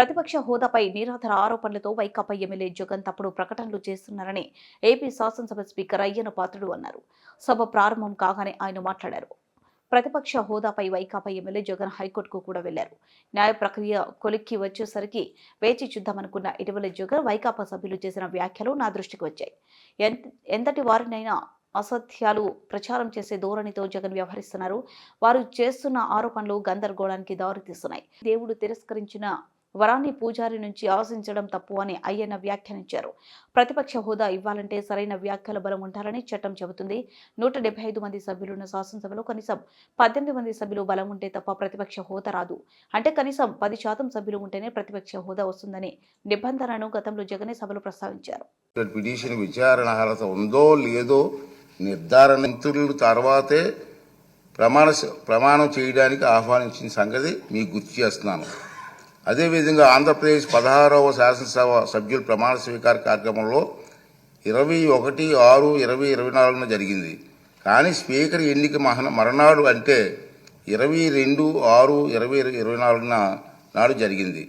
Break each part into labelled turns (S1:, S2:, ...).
S1: ప్రతిపక్ష హోదాపై నిరాధార ఆరోపణలతో వైకాపా ఎమ్మెల్యే జగన్ తప్పుడు ప్రకటనలు చేస్తున్నారని ఏపీ శాసనసభ స్పీకర్ అయ్యన పాత్రుడు అన్నారు. సభ ప్రారంభం కాగానే ఆయన మాట్లాడారు. ప్రతిపక్ష హోదాపై వైకాపా ఎమ్మెల్యే జగన్ హైకోర్టుకు కూడా వెళ్ళారు న్యాయ ప్రక్రియ కొలిక్కి వచ్చేసరికి వేచి చూద్దామనుకున్న ఇటీవల జగన్ వైకాపా సభ్యులు చేసిన వ్యాఖ్యలు నా దృష్టికి వచ్చాయి. ఎంత- ఎంతటి వారినైనా అసత్యాలు ప్రచారం చేసే ధోరణితో జగన్ వ్యవహరిస్తున్నారు. వారు చేస్తున్న ఆరోపణలు గందరగోళానికి దారితీస్తున్నాయి. దేవుడు తిరస్కరించిన వరాన్ని పూజారి నుంచి ఆశించడం తప్పు అని అయ్యన్న వ్యాఖ్యానించారు. ప్రతిపక్ష హోదా ఇవ్వాలంటే సరైన వ్యాఖ్యల బలం ఉండాలని చట్టం చెబుతుంది. నూట డెబ్బై ఐదు మంది సభ్యులున్న శాసనసభలో కనీసం పద్దెనిమిది మంది సభ్యులు బలం ఉంటే తప్ప ప్రతిపక్ష హోదా రాదు. అంటే కనీసం పది శాతం సభ్యులు ఉంటేనే ప్రతిపక్ష హోదా వస్తుందని నిబంధనను గతంలో జగనే సభలో ప్రస్తావించారు.
S2: పిటిషన్ విచారణ అర్హత ఉందో లేదో నిర్ధారణ తర్వాతే ప్రమాణ ప్రమాణం చేయడానికి ఆహ్వానించిన సంగతి మీకు గుర్తు చేస్తున్నాను. అదేవిధంగా ఆంధ్రప్రదేశ్ పదహారవ శాసనసభ సభ్యుల ప్రమాణ స్వీకార కార్యక్రమంలో ఇరవై ఒకటి ఆరు ఇరవై ఇరవై నాలుగున జరిగింది. కానీ స్పీకర్ ఎన్నిక మహన మరణాడు అంటే ఇరవై రెండు ఆరు ఇరవై ఇరవై నాలుగున నాడు జరిగింది.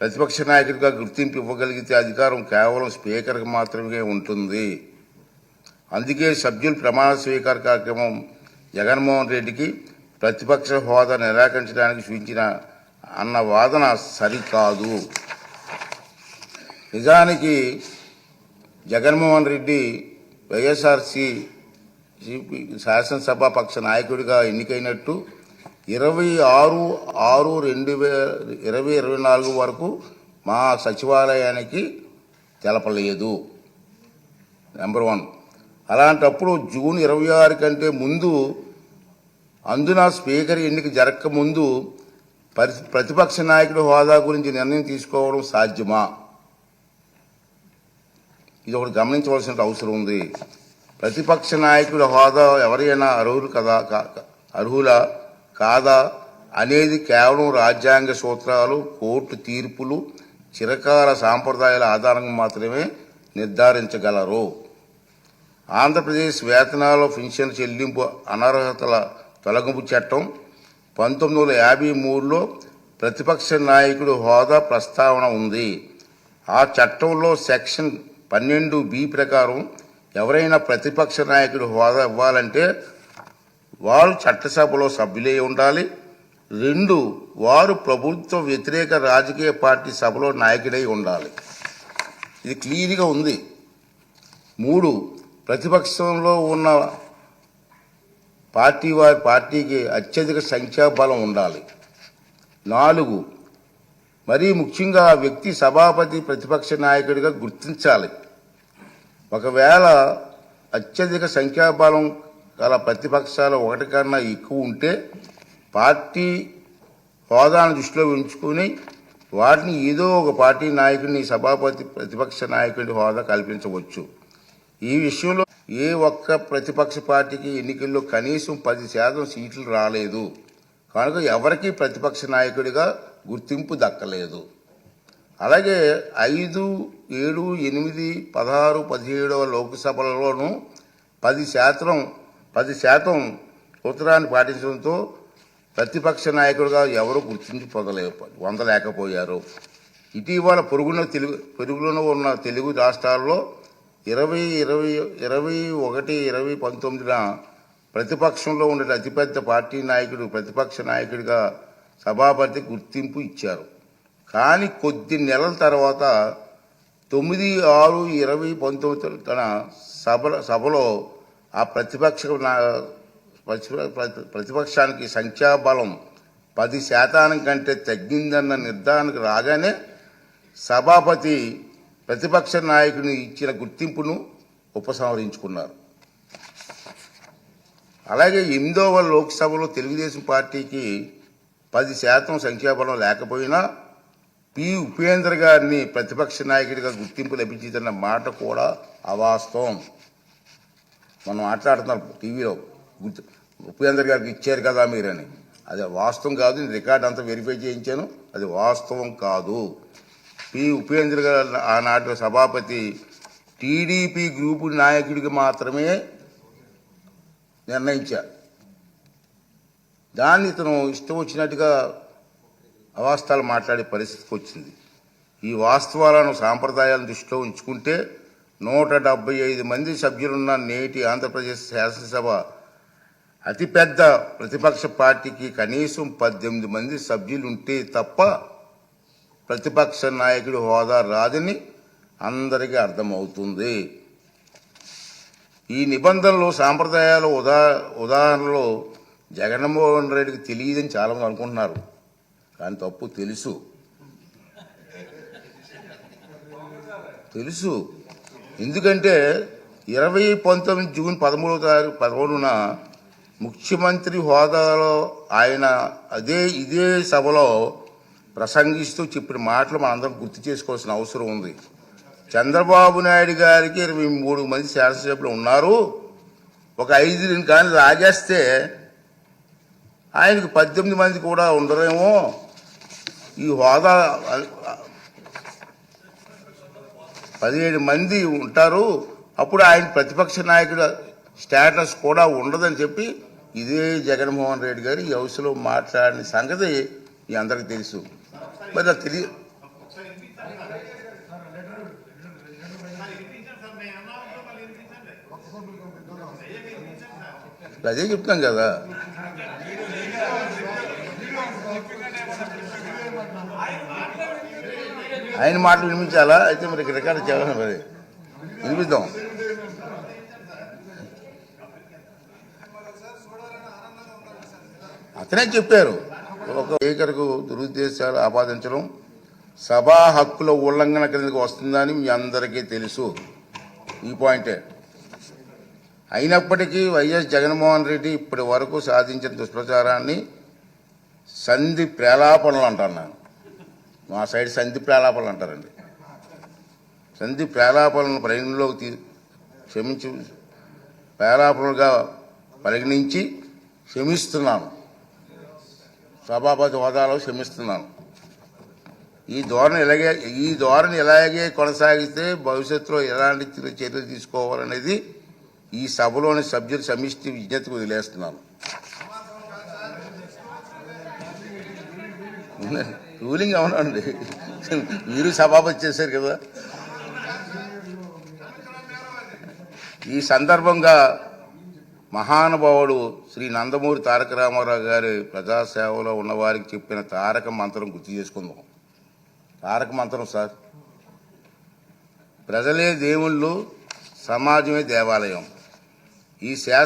S2: ప్రతిపక్ష నాయకుడిగా గుర్తింపు ఇవ్వగలిగితే అధికారం కేవలం స్పీకర్కి మాత్రమే ఉంటుంది. అందుకే సభ్యుల ప్రమాణ స్వీకార కార్యక్రమం జగన్మోహన్ రెడ్డికి ప్రతిపక్ష హోదా నిరాకరించడానికి సూచించిన అన్న వాదన సరికాదు. నిజానికి జగన్మోహన్ రెడ్డి వైఎస్ఆర్సి శాసనసభ పక్ష నాయకుడిగా ఎన్నికైనట్టు ఇరవై ఆరు ఆరు రెండు వేల ఇరవై ఇరవై నాలుగు వరకు మా సచివాలయానికి తెలపలేదు. నెంబర్ వన్ అలాంటప్పుడు జూన్ ఇరవై ఆరు కంటే ముందు అందున స్పీకర్ ఎన్నిక జరగక ముందు ప్రతిపక్ష నాయకుడు హోదా గురించి నిర్ణయం తీసుకోవడం సాధ్యమా? ఇది ఒకటి గమనించవలసిన అవసరం ఉంది. ప్రతిపక్ష నాయకుడు హోదా ఎవరైనా అర్హులు కదా కా- అర్హులా కాదా అనేది కేవలం రాజ్యాంగ సూత్రాలు కోర్టు తీర్పులు చిరకాల సాంప్రదాయాల ఆధారంగా మాత్రమే నిర్ధారించగలరు. ఆంధ్రప్రదేశ్ వేతనాల పెన్షన్ చెల్లింపు అనర్హతల తొలగింపు చట్టం పంతొమ్మిది వందల యాభై మూడులో ప్రతిపక్ష నాయకుడు హోదా ప్రస్తావన ఉంది. ఆ చట్టంలో సెక్షన్ పన్నెండు బి ప్రకారం ఎవరైనా ప్రతిపక్ష నాయకుడు హోదా ఇవ్వాలంటే వారు చట్టసభలో సభ్యులై ఉండాలి. రెండు వారు ప్రభుత్వ వ్యతిరేక రాజకీయ పార్టీ సభలో నాయకుడై ఉండాలి. ఇది క్లియర్గా ఉంది. మూడు ప్రతిపక్షంలో ఉన్న పార్టీ వారి పార్టీకి అత్యధిక సంఖ్యాబలం ఉండాలి. నాలుగు మరీ ముఖ్యంగా ఆ వ్యక్తి సభాపతి ప్రతిపక్ష నాయకుడిగా గుర్తించాలి. ఒకవేళ అత్యధిక సంఖ్యాబలం గల ప్రతిపక్షాలు ఒకటి కన్నా ఎక్కువ ఉంటే పార్టీ హోదాను దృష్టిలో ఉంచుకుని వాటిని ఏదో ఒక పార్టీ నాయకుడిని సభాపతి ప్రతిపక్ష నాయకుడి హోదా కల్పించవచ్చు. ఈ విషయంలో ఏ ఒక్క ప్రతిపక్ష పార్టీకి ఎన్నికల్లో కనీసం పది శాతం సీట్లు రాలేదు. కనుక ఎవరికి ప్రతిపక్ష నాయకుడిగా గుర్తింపు దక్కలేదు. అలాగే ఐదు ఏడు ఎనిమిది పదహారు పదిహేడవ లోక్సభలలోనూ పది శాతం పది శాతం ఉత్తరాన్ని పాటించడంతో ప్రతిపక్ష నాయకుడిగా ఎవరు గుర్తించి పొందలే పొందలేకపోయారు. ఇటీవల పొరుగున తెలుగు పొరుగులో ఉన్న తెలుగు రాష్ట్రాల్లో ఇరవై ఇరవై ఇరవై ఒకటి ఇరవై పంతొమ్మిదిన ప్రతిపక్షంలో ఉండే అతిపెద్ద పార్టీ నాయకుడు ప్రతిపక్ష నాయకుడిగా సభాపతి గుర్తింపు ఇచ్చారు. కానీ కొద్ది నెలల తర్వాత తొమ్మిది ఆరు ఇరవై పంతొమ్మిది తన సభ సభలో ఆ ప్రతిపక్ష ప్రతి- ప్రతిపక్షానికి సంఖ్యాబలం పది శాతానం కంటే తగ్గిందన్న నిర్ధారణకు రాగానే సభాపతి ప్రతిపక్ష నాయకుని ఇచ్చిన గుర్తింపును ఉపసంహరించుకున్నారు. అలాగే ఎనిమిదవ లోక్సభలో తెలుగుదేశం పార్టీకి పది శాతం సంఖ్యాబలం లేకపోయినా పి ఉపేంద్ర గారిని ప్రతిపక్ష నాయకుడిగా గుర్తింపు లభించిందన్న మాట కూడా అవాస్తవం. మనం మాట్లాడుతున్నాం టీవీలో. ఉపేంద్ర గారికి ఇచ్చారు కదా మీరని. అది వాస్తవం కాదు నేను రికార్డ్ అంతా వెరిఫై చేయించాను. అది వాస్తవం కాదు. పి ఉపేంద్ర గారు ఆనాటి సభాపతి టీడీపీ గ్రూపు నాయకుడికి మాత్రమే నిర్ణయించారు దాన్ని ఇతను ఇష్టం వచ్చినట్టుగా అవాస్తవాలు మాట్లాడే పరిస్థితికి వచ్చింది. ఈ వాస్తవాలను సాంప్రదాయాలను దృష్టిలో ఉంచుకుంటే నూట డెబ్బై ఐదు మంది సభ్యులున్న నేటి ఆంధ్రప్రదేశ్ శాసనసభ అతిపెద్ద ప్రతిపక్ష పార్టీకి కనీసం పద్దెనిమిది మంది సభ్యులుంటే తప్ప ప్రతిపక్ష నాయకుడి హోదా రాదని అందరికీ అర్థమవుతుంది. ఈ నిబంధనలు సాంప్రదాయాలు ఉదా ఉదాహరణలో జగన్మోహన్ రెడ్డికి తెలియదని చాలామంది అనుకుంటున్నారు. కానీ తప్పు తెలుసు. తెలుసు. ఎందుకంటే ఇరవై పంతొమ్మిది జూన్ పదమూడవ తారీఖు పదమూడున ముఖ్యమంత్రి హోదాలో ఆయన అదే ఇదే సభలో ప్రసంగిస్తూ చెప్పిన మాటలు మనందరం గుర్తు చేసుకోవాల్సిన అవసరం ఉంది. చంద్రబాబు నాయుడు గారికి ఇరవై మూడు మంది శాసనసభ్యులు ఉన్నారు. ఒక ఐదు కానీ రాజేస్తే ఆయనకు పద్దెనిమిది మంది కూడా ఉండరేమో. ఈ హోదా పదిహేడు మంది ఉంటారు. అప్పుడు ఆయన ప్రతిపక్ష నాయకుడు స్టేటస్ కూడా ఉండదని చెప్పి ఇదే జగన్మోహన్ రెడ్డి గారు ఈ హౌస్లో మాట్లాడిన సంగతి మీ అందరికీ తెలుసు. మరి అది తెలియదు అదే చెప్తాం కదా. ఆయన మాటలు వినిపించాలా? అయితే మరి రికార్డు చేయాలి మరి. వినిపిద్దాం. అతనే చెప్పారు. ఒక స్పీకర్కు దురుద్దేశాలు ఆపాదించడం సభా హక్కుల ఉల్లంఘన కిందకి వస్తుందని మీ అందరికీ తెలుసు. ఈ పాయింటే. అయినప్పటికీ వైఎస్ జగన్మోహన్ రెడ్డి ఇప్పటి వరకు సాధించిన దుష్ప్రచారాన్ని సంధి ప్రేలాపనలు అంటాను నేను మా సైడ్ సంధి ప్రేలాపనలు అంటారండి. సంధి ప్రేలాపనలను పరిగణలోకి తీ క్షమించి ప్రేలాపనలుగా పరిగణించి క్షమిస్తున్నాను. సభాపతి హోదాలో క్షమిస్తున్నాను. ఈ ధోరణి ఇలాగే ఈ ధోరణి ఇలాగే కొనసాగితే భవిష్యత్తులో ఎలాంటి చర్యలు తీసుకోవాలనేది ఈ సభలోని సభ్యుల సమిష్టి విజ్ఞతకు వదిలేస్తున్నాను. రూలింగ్ అవునండి. మీరు సభాపతి చేశారు కదా. ఈ సందర్భంగా మహానుభావుడు శ్రీ నందమూరి తారక రామారావు గారి ప్రజాసేవలో ఉన్నవారికి చెప్పిన తారక మంత్రం గుర్తు చేసుకుందాం. తారక మంత్రం సార్. ప్రజలే దేవుళ్ళు సమాజమే దేవాలయం. ఈ శాస్త్ర